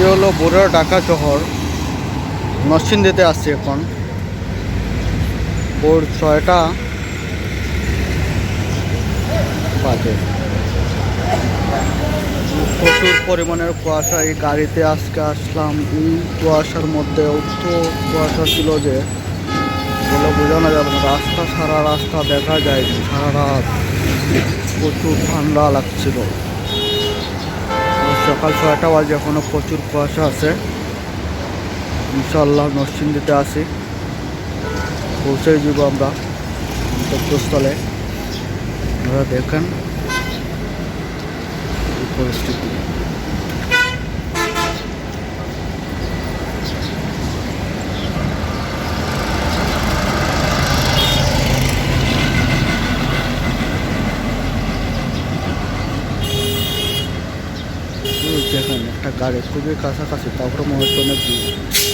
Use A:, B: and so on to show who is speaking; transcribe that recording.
A: এ হলো বড়ুয়া ঢাকা শহর। নরসিংদীতে আসছি এখন। ভোর ছয়টা বাজে। প্রচুর পরিমাণের কুয়াশা, এই গাড়িতে আজকে আসলাম। এই কুয়াশার মধ্যে অত কুয়াশা ছিল যে বলে বোঝানো যাবে না। রাস্তা সারা রাস্তা দেখা যায় সারা রাত প্রচুর ঠান্ডা লাগছিল। সকাল ছয়টা বাজে এখনও প্রচুর কুয়াশা আছে। ইনশাল্লাহ নরসিংদীতে আসি পৌঁছে যাব আমরা গন্তব্যস্থলে। আপনারা দেখেন পরিস্থিতি। এই দেখেন একটা গাড়ি খুবই কাছাকাছি তারপরে মনে হচ্ছে অনেক দূর